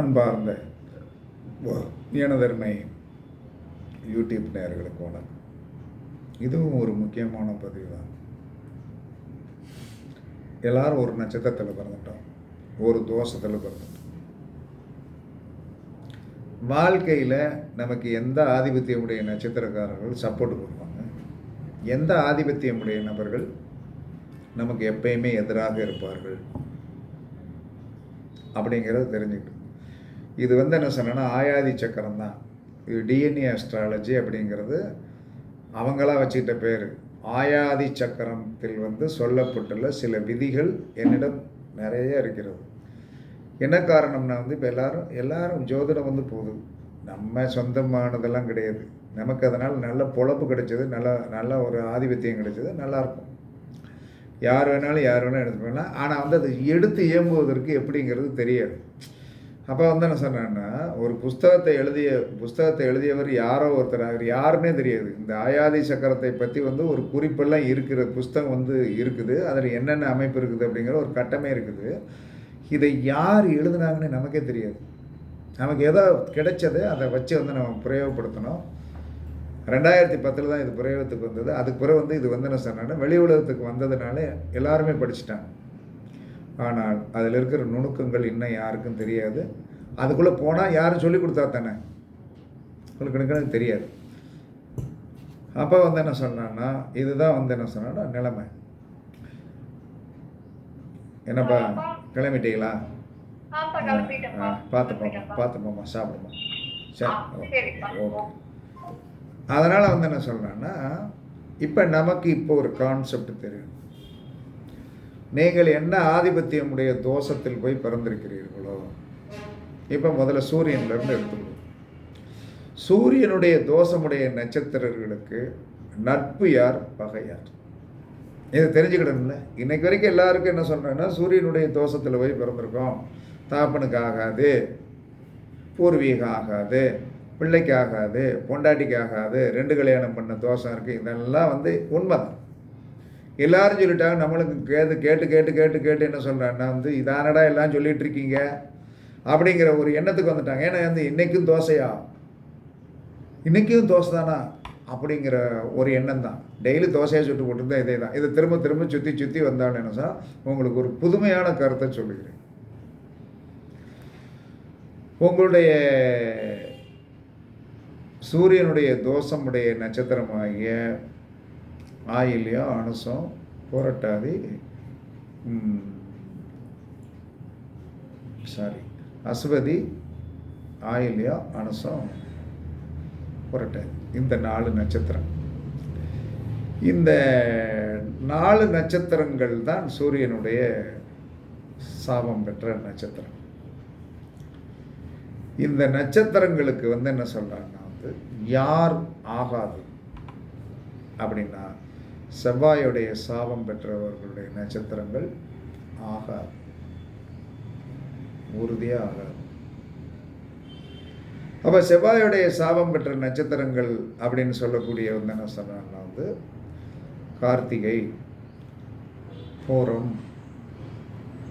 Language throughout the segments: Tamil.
அன்பார்ந்த எனதருமை யூடியூப் நேயர்களுக்கு வணக்கம். இதுவும் ஒரு முக்கியமான பதிவு தான் எல்லாரும் ஒரு நட்சத்திரத்தில் பிறந்துட்டோம். ஒரு தோஷத்தில் பிறந்துட்டோம். வாழ்க்கையில் நமக்கு எந்த ஆதிபத்தியமுடைய நட்சத்திரக்காரர்கள் சப்போர்ட் கொடுப்பாங்க? எந்த ஆதிபத்தியமுடைய நபர்கள் நமக்கு எப்பயுமே எதிராக இருப்பார்கள்? அப்படிங்கிறத தெரிஞ்சுக்கிட்டு இது வந்து என்ன சொன்னேன்னா ஆயாதி சக்கரம் தான் இது டிஎன்ஏ அஸ்ட்ராலஜி அப்படிங்கிறது அவங்களா வச்சுக்கிட்ட பேர். ஆயாதி சக்கரத்தில் வந்து சொல்லப்பட்டுள்ள சில விதிகள் என்னிடம் நிறைய இருக்கிறது. என்ன காரணம்னா வந்து இப்போ எல்லாரும் எல்லாரும் ஜோதிடம் வந்து போகுது நம்ம சொந்தமானதெல்லாம் கிடையாது. நமக்கு அதனால் நல்ல பொழப்பு கிடைச்சது நல்ல நல்ல ஒரு ஆதிபத்தியம் கிடைச்சது நல்லாயிருக்கும். யார் வேணாலும் யார் வேணாலும் எடுத்து போகலாம் ஆனால் வந்து அது எடுத்து இயம்புவதற்கு எப்படிங்கிறது தெரியாது. அப்போ வந்து என்ன சொன்னேன்னா ஒரு புஸ்தகத்தை எழுதிய புஸ்தகத்தை எழுதியவர் யாரோ ஒருத்தர். அவர் யாருன்னே தெரியாது. இந்த ஆயாதி சக்கரத்தை பற்றி வந்து ஒரு குறிப்பெல்லாம் இருக்கிற புஸ்தகம் வந்து இருக்குது. அதில் என்னென்ன அமைப்பு இருக்குது அப்படிங்கிற ஒரு கட்டமே இருக்குது. இதை யார் எழுதுனாங்கன்னு நமக்கே தெரியாது. நமக்கு எதோ கிடைச்சது அதை வச்சு வந்து நம்ம பிரயோகப்படுத்தணும். ரெண்டாயிரத்தி பத்தில் தான் இது பிரயோகத்துக்கு வந்தது. அதுக்கு பிறகு வந்து இது வந்து என்ன சொன்னேன்னா வெளி உலகத்துக்கு வந்ததுனால எல்லாருமே படிச்சுட்டாங்க. ஆனால் அதில் இருக்கிற நுணுக்கங்கள் இன்னும் யாருக்கும் தெரியாது. அதுக்குள்ளே போனால் யாரும் சொல்லி கொடுத்தா தானே? உங்களுக்கு எனக்கு தெரியாது. அப்போ வந்து என்ன சொன்னான்னா இதுதான் வந்து என்ன சொன்னா நிலைமை. என்னப்பா கிளம்பிட்டீங்களா? ஆப்பா கிளம்பிட்டேன்ப்பா. பார்த்து போமா கிளம்பிட்டேன்ப்பா. பார்த்து போமா சாப்பிடுமா. சரி. ஓகே. அதனால் வந்து என்ன சொல்கிறேன்னா இப்போ நமக்கு இப்போ ஒரு கான்செப்ட் தெரியும். நீங்கள் என்ன ஆதிபத்தியமுடைய தோஷத்தில் போய் பிறந்திருக்கிறீர்களோ? இப்போ முதல்ல சூரியன்லேருந்து எடுத்துக்கணும் சூரியனுடைய தோஷமுடைய நட்சத்திரர்களுக்கு நட்பு யார்? பகையார் இதை தெரிஞ்சுக்கிடணும்ல? இன்னைக்கு வரைக்கும் எல்லாருக்கும் என்ன சொல்கிறேன்னா சூரியனுடைய தோஷத்தில் போய் பிறந்திருக்கோம். தாப்பனுக்கு ஆகாது பூர்வீகம் ஆகாது பிள்ளைக்கு ஆகாது பொண்டாட்டிக்கு ஆகாது ரெண்டு கல்யாணம் பண்ண தோஷம் இருக்குது இதெல்லாம் வந்து உண்மைதான். எல்லாரும் சொல்லிட்டாங்க நம்மளுக்கு கேட்டு கேட்டு கேட்டு கேட்டு கேட்டு என்ன சொல்கிறாங்கன்னா வந்து இதானடா எல்லாம் சொல்லிகிட்டு இருக்கீங்க? அப்படிங்கிற ஒரு எண்ணத்துக்கு வந்துட்டாங்க. ஏன்னா வந்து இன்றைக்கும் தோசையா? இன்றைக்கும் தோசை தானா அப்படிங்கிற ஒரு எண்ணம் தான் டெய்லி தோசையை சுட்டு போட்டு இதே தான் இதை திரும்ப திரும்ப சுற்றி சுற்றி வந்தாலும் என்ன சொன்னால் உங்களுக்கு ஒரு புதுமையான கருத்தை சொல்லுகிறேன். உங்களுடைய சூரியனுடைய தோஷமுடைய நட்சத்திரமாகிய ஆயில்யம் அனுசம் புரட்டாதி. சாரி. அஸ்வதி ஆயில்யம் அனுசம் புரட்டாதி. இந்த நாலு நட்சத்திரம். இந்த நாலு நட்சத்திரங்கள் தான் சூரியனுடைய சாபம் பெற்ற நட்சத்திரம். இந்த நட்சத்திரங்களுக்கு வந்து என்ன சொல்கிறாங்கன்னா வந்து யார் ஆகாது அப்படின்னா செவ்வாயுடைய சாபம் பெற்றவர்களுடைய நட்சத்திரங்கள் ஆகாது உறுதியாக. ஆகாது அப்போ செவ்வாயுடைய சாபம் பெற்ற நட்சத்திரங்கள் அப்படின்னு சொல்லக்கூடிய வந்து என்ன வந்து கார்த்திகை பூரம்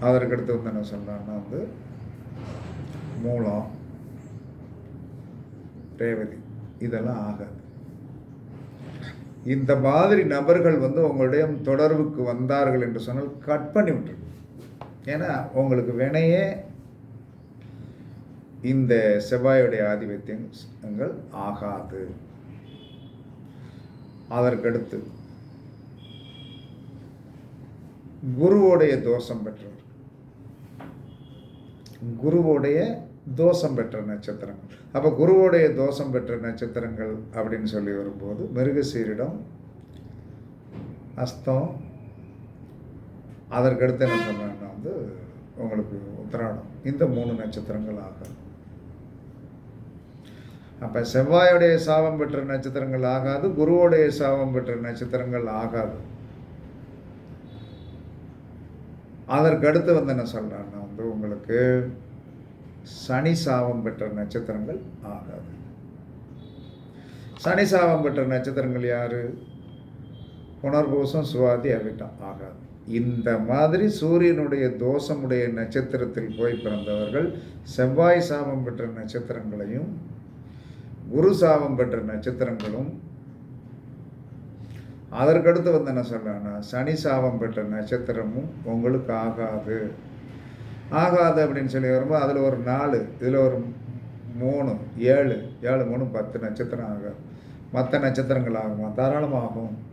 அதற்கடுத்து வந்து என்ன வந்து மூலம் ரேவதி இதெல்லாம் ஆகாது. இந்த மாதிரி நபர்கள் வந்து உங்களுடைய தொடர்புக்கு வந்தார்கள் என்று சொன்னால் கட் பண்ணி விட்டுரு ஏன்னா உங்களுக்கு வினையே இந்த செவ்வாயுடைய ஆதிபத்தியங்கள் ஆகாது. அதற்கடுத்து குருவோடைய தோஷம் பெற்றவர். குருவோடைய தோஷம் பெற்ற நட்சத்திரங்கள். அப்போ குருவோடைய தோஷம் பெற்ற நட்சத்திரங்கள் அப்படின்னு சொல்லி வரும்போது மிருகசீரிடம் அஸ்தம் அதற்கடுத்து என்ன சொன்னேன்னா வந்து உங்களுக்கு உத்திராடம். இந்த மூணு நட்சத்திரங்கள் ஆகாது. அப்போ செவ்வாயுடைய சாபம் பெற்ற நட்சத்திரங்கள் ஆகாது குருவோடைய சாபம் பெற்ற நட்சத்திரங்கள் ஆகாது. அதற்கடுத்து வந்து என்ன சொல்கிறேன்னா வந்து உங்களுக்கு சனி சாபம் பெற்ற நட்சத்திரங்கள் ஆகாது. சனி சாபம் பெற்ற நட்சத்திரங்கள் யாரு? புனர்பூசம் சுவாதி அவிட்டம் ஆகாது. இந்த மாதிரி சூரியனுடைய தோஷமுடைய நட்சத்திரத்தில் போய் பிறந்தவர்கள் செவ்வாய் சாபம் பெற்ற நட்சத்திரங்களையும் குரு சாபம் பெற்ற நட்சத்திரங்களும் அதற்கடுத்து வந்து என்ன சொல்றாங்கன்னா சனி சாபம் பெற்ற நட்சத்திரமும் உங்களுக்கு ஆகாது. ஆகாது அப்படின்னு சொல்லி வரும்போது அதில் ஒரு நாலு இதில் ஒரு மூணு ஏழு ஏழு மூணு பத்து நட்சத்திரம் ஆகாது மற்ற நட்சத்திரங்கள் ஆகுமா? தாராளமாகும்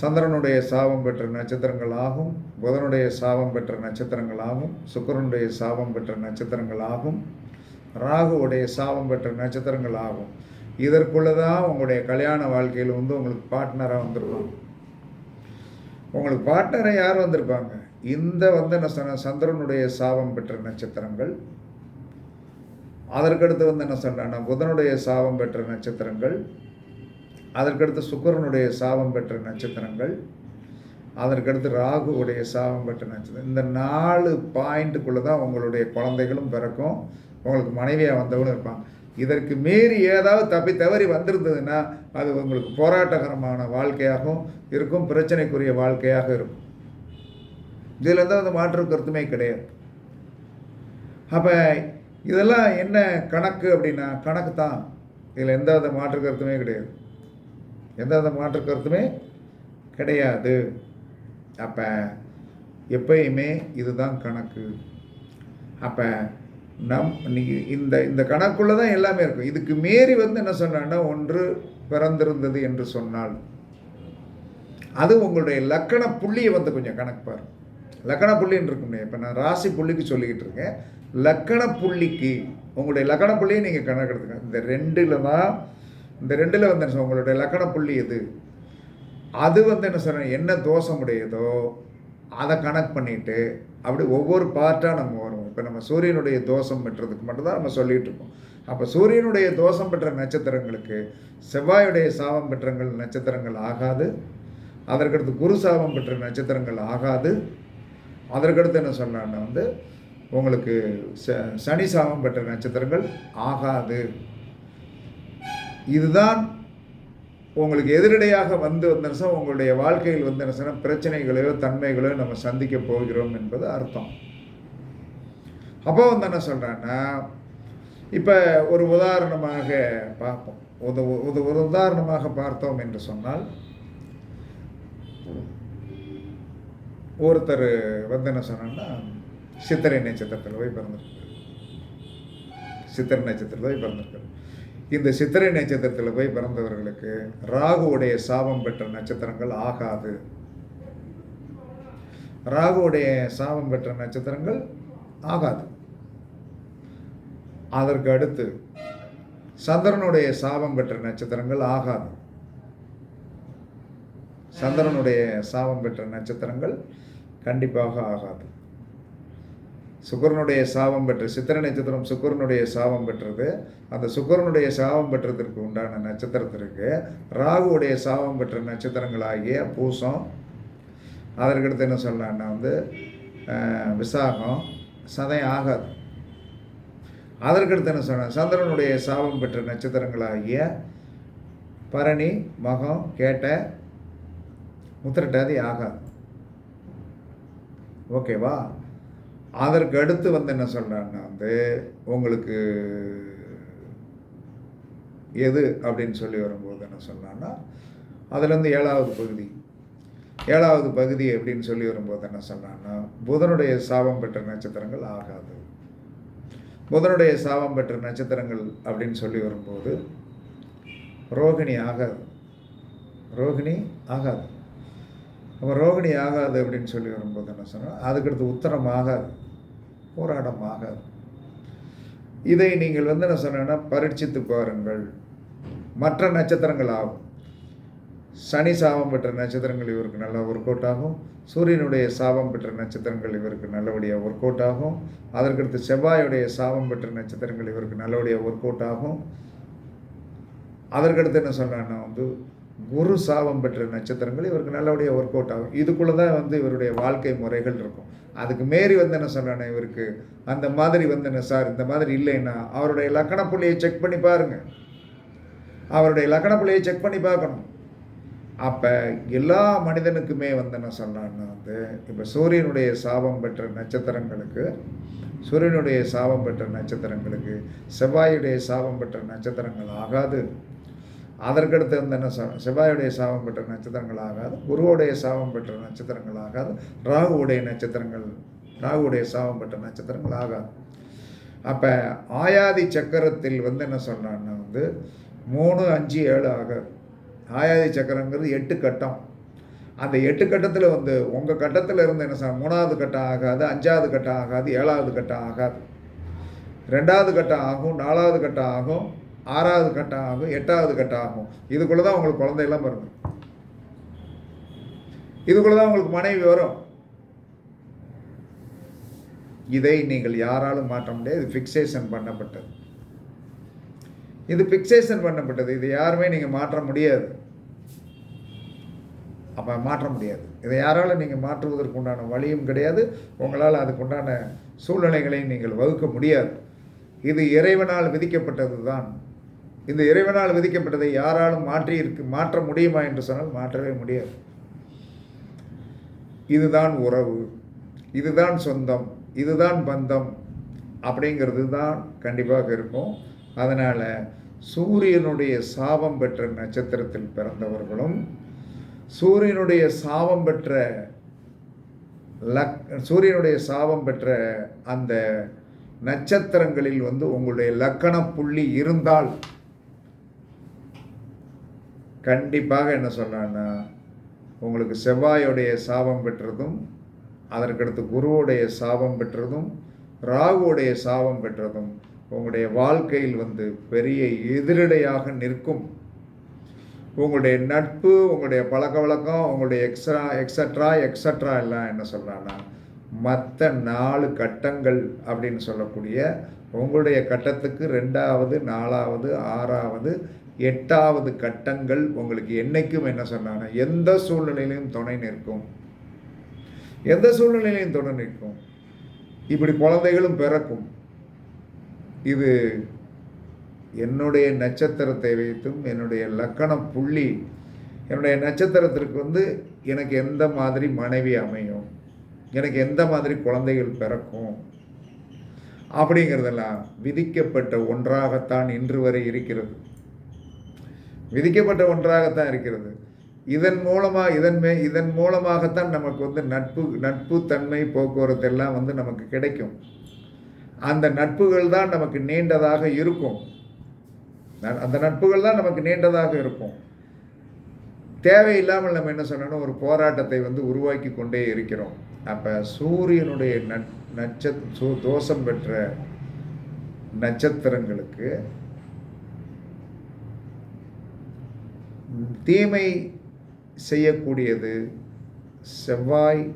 சந்திரனுடைய சாபம் பெற்ற நட்சத்திரங்கள் ஆகும். புதனுடைய சாபம் பெற்ற நட்சத்திரங்கள் ஆகும். சுக்கிரனுடைய சாபம் பெற்ற நட்சத்திரங்கள் ஆகும். ராகுவுடைய சாபம் பெற்ற நட்சத்திரங்கள் ஆகும். இதற்குள்ள தான் உங்களுடைய கல்யாண வாழ்க்கையில் வந்து உங்களுக்கு பார்ட்னராக வந்திருப்பாங்க. உங்களுக்கு பார்ட்னரை யார் வந்திருப்பாங்க? இந்த வந்து என்ன சொன்ன சந்திரனுடைய சாபம் பெற்ற நட்சத்திரங்கள் அதற்கடுத்து வந்து என்ன சொல்றேன்னா புதனுடைய சாபம் பெற்ற நட்சத்திரங்கள் அதற்கடுத்து சுக்கரனுடைய சாபம் பெற்ற நட்சத்திரங்கள் அதற்கடுத்து ராகுவுடைய சாபம் பெற்ற நட்சத்திரம். இந்த நாலு பாயிண்ட்டுக்குள்ளே தான் உங்களுடைய குழந்தைகளும் பிறக்கும் உங்களுக்கு மனைவியாக வந்தவனும் இருப்பாங்க. இதற்கு மீறி ஏதாவது தப்பி தவறி வந்திருந்ததுன்னா அது உங்களுக்கு போராட்டகரமான வாழ்க்கையாகவும் இருக்கும் பிரச்சனைக்குரிய வாழ்க்கையாக இருக்கும். இதில் எந்த வந்து மாற்று கருத்துமே கிடையாது. அப்போ இதெல்லாம் என்ன கணக்கு அப்படின்னா கணக்கு தான். இதில் எந்த வித மாற்று கருத்துமே கிடையாது. எந்த வித மாற்று கருத்துமே கிடையாது. அப்போ எப்பயுமே இதுதான் கணக்கு. அப்போ நம் இந்த இந்த கணக்குள்ளே தான் எல்லாமே இருக்கும். இதுக்கு மீறி வந்து என்ன சொன்னான்னா ஒன்று பிறந்திருந்தது என்று சொன்னால் அது உங்களுடைய லக்கண புள்ளியை வந்து கொஞ்சம் கணக்கு பாருங்கள் லக்கண புள்ளின்னு இருக்குமே இப்போ நான் ராசி புள்ளிக்கு சொல்லிக்கிட்டு இருக்கேன் லக்கண புள்ளிக்கு உங்களுடைய லக்கண புள்ளியை நீங்கள் கணக்கெடுத்துக்க இந்த ரெண்டில் தான் இந்த ரெண்டில் வந்து என்ன உங்களுடைய லக்கண புள்ளி எது? அது வந்து என்ன சொல்கிறேன் என்ன தோஷம் உடையதோ அதை கணக்கு பண்ணிட்டு அப்படி ஒவ்வொரு பார்ட்டாக நம்ம வருவோம். இப்போ நம்ம சூரியனுடைய தோஷம் பெற்றதுக்கு மட்டும்தான் நம்ம சொல்லிகிட்டு இருக்கோம் அப்போ சூரியனுடைய தோஷம் பெற்ற நட்சத்திரங்களுக்கு செவ்வாயுடைய சாபம் பெற்றங்கள் நட்சத்திரங்கள் ஆகாது. அதற்கடுத்து குரு சாபம் பெற்ற நட்சத்திரங்கள் ஆகாது. அதற்கடுத்து என்ன சொன்னான்னா வந்து உங்களுக்கு ச சனி சாபம் பெற்ற நட்சத்திரங்கள் ஆகாது. இதுதான் உங்களுக்கு எதிரடையாக வந்து வந்தனசா உங்களுடைய வாழ்க்கையில் வந்தனசன பிரச்சனைகளையோ தன்மைகளையோ நம்ம சந்திக்க போகிறோம் என்பது அர்த்தம். அப்போ வந்து என்ன சொல்கிறேன்னா இப்போ ஒரு உதாரணமாக பார்ப்போம். ஒரு- ஒரு உதாரணமாக பார்த்தோம் என்று சொன்னால் ஒருத்தர் வந்து என்ன சொன்னான்னா சித்திரை நட்சத்திரத்தில் போய் பிறந்திருக்காரு. சித்திரை நட்சத்திரத்தில் போய் பிறந்திருக்காரு. இந்த சித்திரை நட்சத்திரத்தில் போய் பிறந்தவர்களுக்கு ராகுவுடைய சாபம் பெற்ற நட்சத்திரங்கள் ஆகாது. ராகுவுடைய சாபம் பெற்ற நட்சத்திரங்கள் ஆகாது. அதற்கு அடுத்து சந்திரனுடைய சாபம் பெற்ற நட்சத்திரங்கள் ஆகாது. சந்திரனுடைய சாபம் பெற்ற நட்சத்திரங்கள் கண்டிப்பாக ஆகாது. சுக்கரனுடைய சாபம் பெற்ற சித்திர நட்சத்திரம் சுக்கரனுடைய சாபம் பெற்றது. அந்த சுக்கரனுடைய சாபம் பெற்றதற்கு உண்டான நட்சத்திரத்திற்கு ராகுவுடைய சாபம் பெற்ற நட்சத்திரங்களாகிய பூசம் அதற்கடுத்து என்ன சொல்லலாம்னா வந்து விசாகம் சதயம் ஆகாது. அதற்கடுத்து என்ன சொன்ன சந்திரனுடைய சாபம் பெற்ற நட்சத்திரங்களாகிய பரணி மகம் கேட்ட முத்திரட்டாதி ஆகாது. ஓகேவா? அதற்கு அடுத்து வந்து என்ன சொல்கிறேன்னா வந்து உங்களுக்கு எது அப்படின்னு சொல்லி வரும்போது என்ன சொன்னான்னா அதுலேருந்து ஏழாவது பகுதி. ஏழாவது பகுதி அப்படின்னு சொல்லி வரும்போது என்ன சொன்னான்னா புதனுடைய சாபம் பெற்ற நட்சத்திரங்கள் ஆகாது. புதனுடைய சாபம் பெற்ற நட்சத்திரங்கள் அப்படின்னு சொல்லி வரும்போது ரோகிணி ஆகாது. ரோகிணி ஆகாது. அப்போ ரோகிணி ஆகாது அப்படின்னு சொல்லி வரும்போது என்ன சொன்னால் அதுக்கடுத்து உத்தரம் ஆகாது போராடம் ஆகாது. இதை நீங்கள் வந்து என்ன சொன்னேன்னா பரீட்சித்து பாருங்கள். மற்ற நட்சத்திரங்கள் ஆகும் சனி சாபம் பெற்ற நட்சத்திரங்கள் இவருக்கு நல்லா ஒர்க் அவுட் ஆகும். சூரியனுடைய சாபம் பெற்ற நட்சத்திரங்கள் இவருக்கு நல்லபடியாக ஒர்க் அவுட் ஆகும். அதற்கடுத்து செவ்வாயுடைய சாபம் பெற்ற நட்சத்திரங்கள் இவருக்கு நல்லபடியாக ஒர்க் அவுட் ஆகும். அதற்கடுத்து என்ன சொன்னேன்னா வந்து குரு சாபம் பெற்ற நட்சத்திரங்கள் இவருக்கு நல்லபடியாக ஒர்க் அவுட் ஆகும். இதுக்குள்ளே தான் வந்து இவருடைய வாழ்க்கை முறைகள் இருக்கும். அதுக்கு மீறி வந்து என்ன சொல்கிறேன்னா இவருக்கு அந்த மாதிரி வந்து என்ன சார் இந்த மாதிரி இல்லைன்னா அவருடைய லக்கண புள்ளியை செக் பண்ணி பாருங்கள் அவருடைய லக்கண புள்ளியை செக் பண்ணி பார்க்கணும். அப்போ எல்லா மனிதனுக்குமே வந்து என்ன சொல்கிறான்னா வந்து இப்போ சூரியனுடைய சாபம் பெற்ற நட்சத்திரங்களுக்கு சூரியனுடைய சாபம் பெற்ற நட்சத்திரங்களுக்கு செவ்வாயுடைய சாபம் பெற்ற நட்சத்திரங்கள் ஆகாது. அதற்கடுத்து வந்து என்ன செவ்வாயுடைய சாபம் பெற்ற நட்சத்திரங்கள் ஆகாது குருவுடைய சாபம் பெற்ற நட்சத்திரங்கள் ஆகாது ராகுவுடைய நட்சத்திரங்கள் ராகுவுடைய சாபம் பெற்ற நட்சத்திரங்கள் ஆகாது அப்போ ஆயாதி சக்கரத்தில் வந்து என்ன சொல்கிறான்னா வந்து மூணு அஞ்சு ஏழு ஆகாது ஆயாதி சக்கரங்கிறது எட்டு கட்டம். அந்த எட்டு கட்டத்தில் வந்து உங்கள் கட்டத்தில் இருந்து என்ன சொல் மூணாவது கட்டம் ஆகாது அஞ்சாவது கட்டம் ஆகாது ஏழாவது கட்டம் ஆகாது. ரெண்டாவது கட்டம் ஆகும் நாலாவது கட்டம் ஆகும் ஆறாவது கட்டம் ஆகும் எட்டாவது கட்டம் ஆகும் இதுக்குள்ளே தான் உங்களுக்கு குழந்தையெல்லாம் பிறந்து இதுக்குள்ளே தான் உங்களுக்கு மனைவி வரும். இதை நீங்கள் யாராலும் மாற்ற முடியாது. இது ஃபிக்சேஷன் பண்ணப்பட்டது. இது ஃபிக்சேஷன் பண்ணப்பட்டது. இது யாருமே நீங்கள் மாற்ற முடியாது. அப்போ மாற்ற முடியாது. இதை யாராலும் நீங்கள் மாற்றுவதற்கு உண்டான வழியும் கிடையாது. உங்களால் அதுக்குண்டான சூழ்நிலைகளையும் நீங்கள் வகுக்க முடியாது. இது இறைவனால் விதிக்கப்பட்டது தான் இந்த இறைவனால் விதிக்கப்பட்டதை யாராலும் மாற்றி இருக்கு மாற்ற முடியுமா என்று சொன்னால் மாற்றவே முடியாது. இதுதான் உறவு இதுதான் சொந்தம் இதுதான் பந்தம் அப்படிங்கிறது தான் கண்டிப்பாக இருக்கும். அதனால் சூரியனுடைய சாபம் பெற்ற நட்சத்திரத்தில் பிறந்தவர்களும் சூரியனுடைய சாபம் பெற்ற லக் சூரியனுடைய சாபம் பெற்ற அந்த நட்சத்திரங்களில் வந்து உங்களுடைய லக்கண புள்ளி இருந்தால் கண்டிப்பாக என்ன சொன்னான்னா உங்களுக்கு செவ்வாயுடைய சாபம் பெற்றதும் அதற்கடுத்து குருவுடைய சாபம் பெற்றதும் ராகுவுடைய சாபம் பெற்றதும் உங்களுடைய வாழ்க்கையில் வந்து பெரிய எதிரடையாக நிற்கும். உங்களுடைய நட்பு உங்களுடைய பழக்க வழக்கம் உங்களுடைய எக்ஸ்ட்ரா எக்ஸட்ரா எக்ஸட்ரா எல்லாம் என்ன சொல்கிறான்னா மற்ற நாலு கட்டங்கள் அப்படின்னு சொல்லக்கூடிய உங்களுடைய கட்டத்துக்கு ரெண்டாவது நாலாவது ஆறாவது எட்டாவது கட்டங்கள் உங்களுக்கு என்றைக்கும் என்ன சொன்னாங்கன்னா எந்த சூழ்நிலையிலும் துணை நிற்கும். எந்த சூழ்நிலையிலையும் துணை நிற்கும். இப்படி குழந்தைகளும் பிறக்கும். இது என்னுடைய நட்சத்திரத்தை வைத்தும் என்னுடைய லக்கண புள்ளி என்னுடைய நட்சத்திரத்திற்கு வந்து எனக்கு எந்த மாதிரி மனைவி அமையும்? எனக்கு எந்த மாதிரி குழந்தைகள் பிறக்கும்? அப்படிங்கிறதெல்லாம் விதிக்கப்பட்ட ஒன்றாகத்தான் இன்று வரை இருக்கிறது. விதிக்கப்பட்ட ஒன்றாகத்தான் இருக்கிறது. இதன் மூலமாக இதன் மே இதன் மூலமாகத்தான் நமக்கு வந்து நட்பு நட்பு தன்மை போக்குவரத்து எல்லாம் வந்து நமக்கு கிடைக்கும். அந்த நட்புகள் தான் நமக்கு நீண்டதாக இருக்கும். ந- அந்த நட்புகள் தான் நமக்கு நீண்டதாக இருக்கும். தேவையில்லாமல் நம்ம என்ன சொல்லணும் ஒரு போராட்டத்தை வந்து உருவாக்கி கொண்டே இருக்கிறோம். அப்போ சூரியனுடைய நட் நட்ச தோஷம் பெற்ற நட்சத்திரங்களுக்கு ம், தீமை செய்யக்கூடியது செவ்வாய்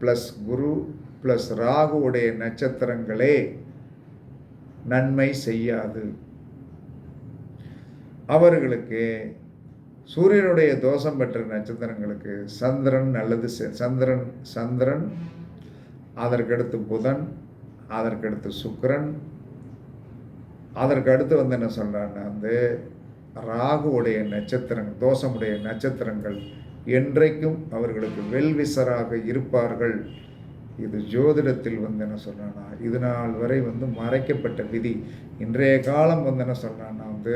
ப்ளஸ் குரு ப்ளஸ் ராகுவுடைய நட்சத்திரங்களே நன்மை செய்யாது. அவர்களுக்கு சூரியனுடைய தோஷம் பெற்ற நட்சத்திரங்களுக்கு சந்திரன் அல்லது செ- சந்திரன் சந்திரன் அதற்கடுத்து புதன் அதற்கடுத்து சுக்கரன் அதற்கு அடுத்து வந்து என்ன சொல்கிறான்னா வந்து ராகுவுடைய நட்சத்திரங்கள் தோஷமுடைய நட்சத்திரங்கள் என்றைக்கும் அவர்களுக்கு வெல்விசராக இருப்பார்கள். இது ஜோதிடத்தில் வந்து என்ன சொல்கிறான்னா இது நாள் வரை வந்து மறைக்கப்பட்ட விதி. இன்றைய காலம் வந்து என்ன சொல்கிறான்னா வந்து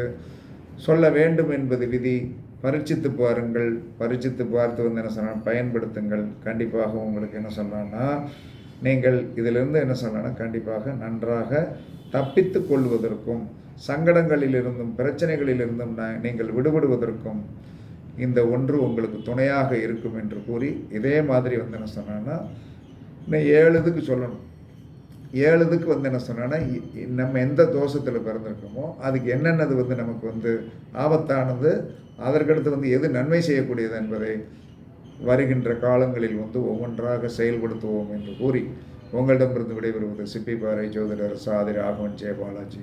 சொல்ல வேண்டும் என்பது விதி. பரீட்சித்து பாருங்கள். பரீட்சித்து பார்த்து வந்து என்ன சொன்னால் பயன்படுத்துங்கள். கண்டிப்பாக உங்களுக்கு என்ன சொல்கிறான்னா நீங்கள் இதிலிருந்து என்ன சொல்லணும்னா கண்டிப்பாக நன்றாக தப்பித்து கொள்வதற்கும் சங்கடங்களிலிருந்தும் பிரச்சனைகளிலிருந்தும் நீங்கள் விடுபடுவதற்கும் இந்த ஒன்று உங்களுக்கு துணையாக இருக்கும் என்று கூறி இதே மாதிரி வந்து என்ன சொன்னான்னா இன்னும் ஏழு இதுக்கு சொல்லணும். ஏழு இதுக்கு வந்து என்ன சொன்னான்னா இ- நம்ம எந்த தோஷத்தில் பிறந்திருக்கோமோ அதுக்கு என்னென்னது வந்து நமக்கு வந்து ஆபத்தானது அதற்கடுத்து வந்து எது நன்மை செய்யக்கூடியது என்பதை வருகின்ற காலங்களில் வந்து ஒவ்வொன்றாக செயல்படுத்துவோம் என்று கூறி உங்களிடமிருந்து விடைபெறுவது சிப்பிப்பாறை ஜோதிடர் சாதி ராகவன் ஜெயபாலாஜி.